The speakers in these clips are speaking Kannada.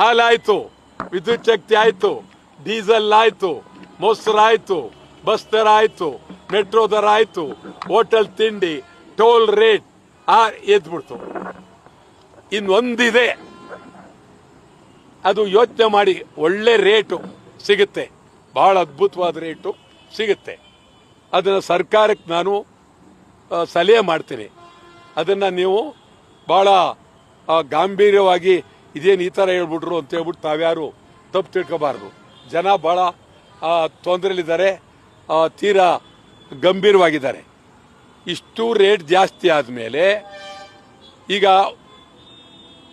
ಹಾಲಾಯ್ತು ವಿದ್ಯುತ್ ಶಕ್ತಿ ಆಯ್ತು ಡೀಸೆಲ್ ಆಯ್ತು ಮೊಸರು ಆಯ್ತು ಬಸ್ ದರ ಆಯ್ತು ಮೆಟ್ರೋ ದರ ಆಯ್ತು ಹೋಟೆಲ್ ತಿಂಡಿ ಟೋಲ್ ರೇಟ್ ಆ ಎದ್ಬಿಡ್ತು. ಇನ್ನೊಂದಿದೆ ಅದು ಯೋಚನೆ ಮಾಡಿ ಒಳ್ಳೆ ರೇಟು ಸಿಗುತ್ತೆ. ಬಹಳ ಅದ್ಭುತವಾದ ರೇಟು ಸಿಗುತ್ತೆ. ಅದನ್ನು ಸರ್ಕಾರಕ್ಕೆ ನಾನು ಸಲಹೆ ಮಾಡ್ತೀನಿ. ಅದನ್ನು ನೀವು ಆ, ಗಾಂಭೀರ್ಯವಾಗಿ ಇದೇನು ಈ ಥರ ಹೇಳ್ಬಿಟ್ರು ಅಂತ ಹೇಳ್ಬಿಟ್ಟು ತಾವ್ಯಾರು ತಪ್ಪು ತಿಳ್ಕೋಬಾರ್ದು. ಜನ ಭಾಳ ತೊಂದರೆಲಿದ್ದಾರೆ ತೀರಾ ಗಂಭೀರವಾಗಿದ್ದಾರೆ. ಇಷ್ಟು ರೇಟ್ ಜಾಸ್ತಿ ಆದಮೇಲೆ ಈಗ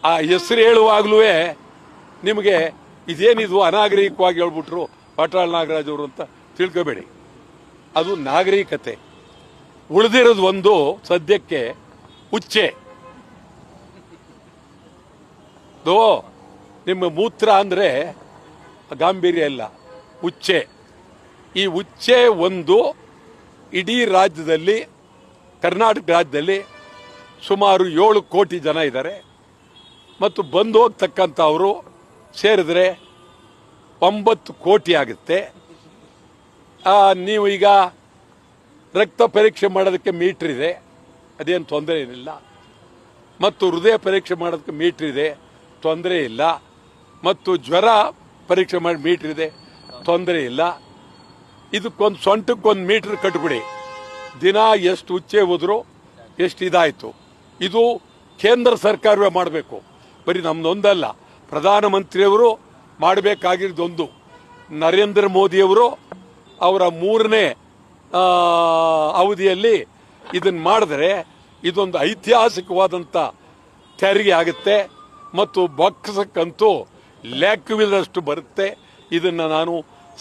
ಆ ಹೆಸರು ಹೇಳುವಾಗಲೂ ನಿಮಗೆ ಇದೇನಿದು ಅನಾಗರಿಕವಾಗಿ ಹೇಳ್ಬಿಟ್ರು ಪಾಟಾಳ್ ನಾಗರಾಜ್ ಅವರು ಅಂತ ತಿಳ್ಕೊಬೇಡಿ. ಅದು ನಾಗರಿಕತೆ. ಉಳಿದಿರೋದು ಒಂದು ಸದ್ಯಕ್ಕೆ ಉಚ್ಚೆ ದೋ ನಿಮ್ಮ ಮೂತ್ರ ಅಂದರೆ ಗಾಂಭೀರ್ಯ ಇಲ್ಲ, ಉಚ್ಚೆ. ಈ ಉಚ್ಚೆ ಒಂದು ಇಡೀ ರಾಜ್ಯದಲ್ಲಿ, ಕರ್ನಾಟಕ ರಾಜ್ಯದಲ್ಲಿ ಸುಮಾರು ಏಳು ಕೋಟಿ ಜನ ಇದ್ದಾರೆ. ಮತ್ತು ಬಂದು ಹೋಗ್ತಕ್ಕಂಥವರು ಸೇರಿದ್ರೆ ಒಂಬತ್ತು ಕೋಟಿ ಆಗುತ್ತೆ. ನೀವು ಈಗ ರಕ್ತ ಪರೀಕ್ಷೆ ಮಾಡೋದಕ್ಕೆ ಮೀಟ್ರ್ ಇದೆ, ಅದೇನು ತೊಂದರೆ ಏನಿಲ್ಲ. ಮತ್ತು ಹೃದಯ ಪರೀಕ್ಷೆ ಮಾಡೋದಕ್ಕೆ ಮೀಟ್ರ್ ಇದೆ. ತೊಂದರೆ ಇಲ್ಲ. ಮತ್ತು ಜ್ವರ ಪರೀಕ್ಷೆ ಮಾಡಿ ಮೀಟ್ರ್ ಇದೆ. ತೊಂದರೆ ಇಲ್ಲ. ಇದಕ್ಕೊಂದು ಸೊಂಟಕ್ಕೊಂದು ಮೀಟ್ರ್ ಕಟ್ಬಿಡಿ. ದಿನ ಎಷ್ಟು ಉಚ್ಚೆ ಹೋದ್ರು ಎಷ್ಟು ಇದಾಯಿತು. ಇದು ಕೇಂದ್ರ ಸರ್ಕಾರವೇ ಮಾಡಬೇಕು. ಬರೀ ನಮ್ದೊಂದಲ್ಲ. ಪ್ರಧಾನಮಂತ್ರಿಯವರು ಮಾಡಬೇಕಾಗಿರೋದೊಂದು. ನರೇಂದ್ರ ಮೋದಿಯವರು ಅವರ ಮೂರನೇ ಅವಧಿಯಲ್ಲಿ ಇದನ್ನು ಮಾಡಿದ್ರೆ ಇದೊಂದು ಐತಿಹಾಸಿಕವಾದಂಥ ತೆರಿಗೆ ಆಗುತ್ತೆ. ಮತ್ತು ಬಾಕ್ಸಕ್ಕಂತೂ ಲೆಕ್ಕವಿಲ್ಲದಷ್ಟು ಬರುತ್ತೆ. ಇದನ್ನು ನಾನು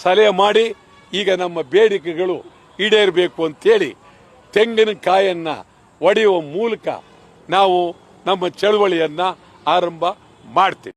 ಸಲಹೆ ಮಾಡಿ, ಈಗ ನಮ್ಮ ಬೇಡಿಕೆಗಳು ಈಡೇರಬೇಕು ಅಂತೇಳಿ ತೆಂಗಿನಕಾಯನ್ನು ಒಡೆಯುವ ಮೂಲಕ ನಾವು ನಮ್ಮ ಚಳವಳಿಯನ್ನು ಆರಂಭ ಮಾಡ್ತೀವಿ.